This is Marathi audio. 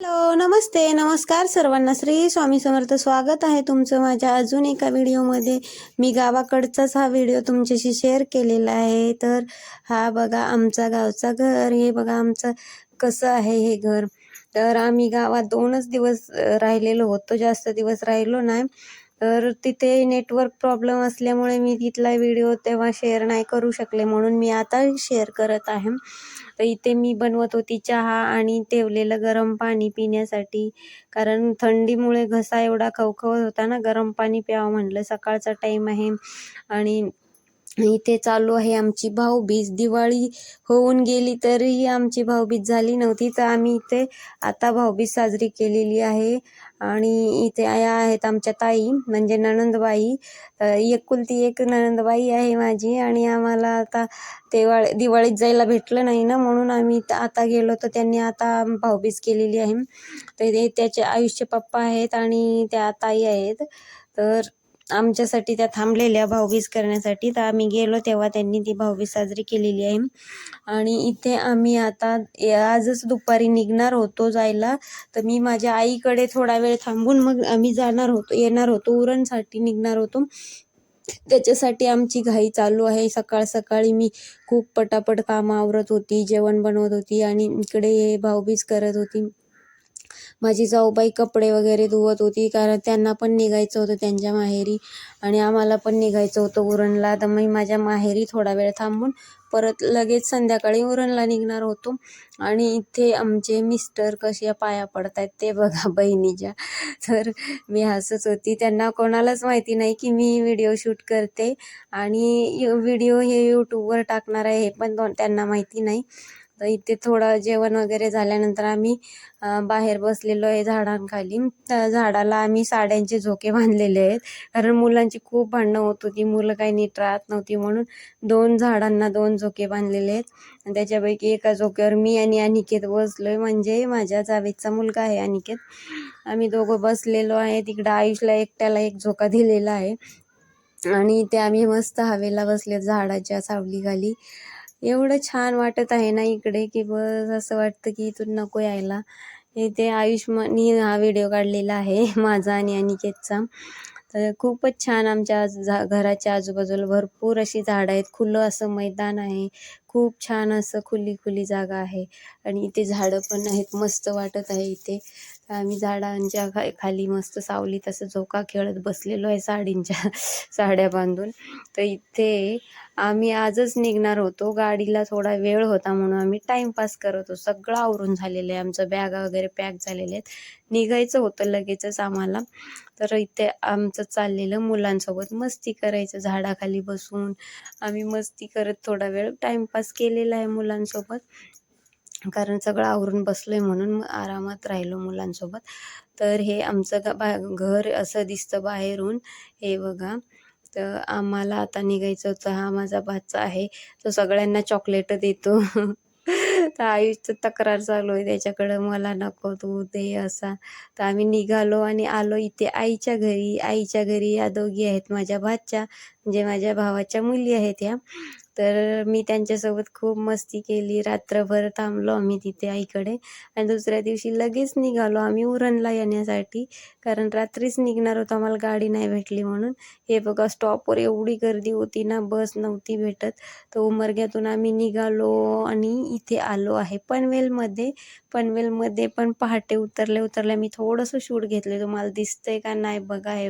हॅलो नमस्ते नमस्कार सर्वांना. श्री स्वामी समर्थ स्वागत आहे तुमचं माझ्या अजून एका व्हिडिओमध्ये. मी गावाकडचाच हा व्हिडिओ तुमच्याशी शेअर केलेला आहे. तर हा बघा आमचा गावचा घर. हे बघा आमचं कसं आहे हे घर. तर आम्ही गावात दोनच दिवस राहिलेलो होतो. जास्त दिवस राहिलो नाही. तर तिथे नेटवर्क प्रॉब्लेम असल्यामुळे मी तिथला व्हिडिओ तेव्हा शेअर नाही करू शकले म्हणून मी आता शेअर करत आहे. तर इथे मी बनवत होती चहा आणि तेवलेलं गरम पाणी पिण्यासाठी. कारण थंडीमुळे घसा एवढा खवखवत होता ना गरम पाणी प्यावं म्हणलं. सकाळचा टाईम आहे आणि इथे चालू आहे. आमची भाऊबीज दिवाळी होऊन गेली तरीही आमची भाऊबीज झाली नव्हती. तर आम्ही इथे आता भाऊबीज साजरी केलेली आहे. आणि इथे या आहेत आमच्या ताई म्हणजे नणंदबाई. एकुलती एक नणंदबाई आहे माझी. आणि आम्हाला आता दिवाळी दिवाळीत जायला भेटलं नाही ना म्हणून आम्ही आता गेलो. तर त्यांनी आता भाऊबीज केलेली आहे. तर ते त्याचे आयुष्य पप्पा आहेत आणि त्या ताई आहेत. तर आमच्यासाठी त्या थांबलेल्या भाऊबीज करण्यासाठी. तर आम्ही गेलो तेव्हा त्यांनी ती भाऊबीज साजरी केलेली आहे. आणि इथे आम्ही आता आजच दुपारी निघणार होतो जायला. तर मी माझ्या आईकडे थोडा वेळ थांबून मग आम्ही जाणार होतो येणार होतो. उरणसाठी निघणार होतो. त्याच्यासाठी आमची घाई चालू आहे. सकाळ सकाळी मी खूप पटापट कामं आवरत होती जेवण बनवत होती आणि इकडे भाऊबीज करत होती. माझी जाऊबाई कपडे वगैरे धुवत होती कारण त्यांना पण निघायचं होतं त्यांच्या माहेरी. आणि आम्हाला पण निघायचं होतं उरणला. तर मी माझ्या माहेरी थोडा वेळ थांबून परत लगेच संध्याकाळी उरणला निघणार होतो. आणि इथे आमचे मिस्टर कशा पाया पडत आहेत ते बघा बहिणीच्या. तर मी हसत होती. त्यांना कोणालाच माहिती नाही की मी व्हिडिओ शूट करते. आणि व्हिडिओ हे यूट्यूबवर टाकणार आहे हे पण दोन त्यांना माहिती नाही. तर इथे थोडं जेवण वगैरे झाल्यानंतर आम्ही बाहेर बसलेलो आहे झाडांखाली. त्या झाडाला आम्ही साड्यांचे झोके बांधलेले आहेत. कारण मुलांची खूप भांडणं होत होती. मुलं काही नीट राहत नव्हती म्हणून दोन झाडांना दोन झोके बांधलेले आहेत. त्याच्यापैकी एका झोक्यावर मी आणि अनिकेत बसलो आहे म्हणजे माझ्या जावेदचा मुलगा आहे अनिकेत. आम्ही दोघं बसलेलो आहे. तिकडं आयुषला एकट्याला एक झोका दिलेला आहे. आणि ते आम्ही मस्त हवेला बसले झाडाच्या सावलीखाली. एवढं छान वाटत आहे ना इकडे की बस असं वाटतं की इथून नको यायला. इथे आयुष्मानी हा व्हिडिओ काढलेला आहे माझा आणि अनिकेतचा. तर खूपच छान आमच्या आज झा घराच्या आजूबाजूला भरपूर अशी झाडं आहेत. खुलं असं मैदान आहे. खूप छान असं खुली खुली जागा आहे. आणि इथे झाडं पण आहेत मस्त वाटत आहे इथे. आम्ही झाडांच्या खा खाली मस्त सावलीत असं झोका खेळत बसलेलो आहे साडींच्या साड्या बांधून. तर इथे आम्ही आजच निघणार होतो. गाडीला थोडा वेळ होता म्हणून आम्ही टाईमपास करत होतो. सगळं आवरून झालेलं आहे. आमचं बॅगा वगैरे पॅक झालेले आहेत. निघायचं होतं लगेचच आम्हाला. तर इथे आमचं चाललेलं मुलांसोबत मस्ती करायचं झाडाखाली बसून. आम्ही मस्ती करत थोडा वेळ टाईमपास केलेला आहे मुलांसोबत. कारण सगळं आवरून बसलो आहे म्हणून आरामात राहिलो मुलांसोबत. तर हे आमचं बा घर असं दिसतं बाहेरून. हे बघा. तर आम्हाला आता निघायचं होतं. हा माझा भाचा आहे. तो सगळ्यांना चॉकलेट देतो. तर आयुषचं तक्रार चालू आहे त्याच्याकडं. मला नको तू दे असा. तर आम्ही निघालो आणि आलो इथे. आईच्या घरी. आईच्या घरी या दोघी आहेत. माझ्या भाच्या. जे माझ्या भावाच्या मुली आहेत ह्या. तर मी त्यांच्यासोबत खूप मस्ती केली. रात्रभर थांबलो आम्ही तिथे आईकडे. आणि दुसऱ्या दिवशी लगेच निघालो आम्ही उरणला येण्यासाठी. कारण रात्रीच निघणार होतो. आम्हाला गाडी नाही भेटली म्हणून. हे बघा स्टॉपवर एवढी गर्दी होती ना. बस नव्हती भेटत. तर उमरग्यातून आम्ही निघालो आणि इथे आलो आहे पनवेलमध्ये. पनवेलमध्ये पण पहाटे उतरले उतरले मी थोडंसं शूट घेतले. तुम्हाला दिसतंय का नाही बघा हे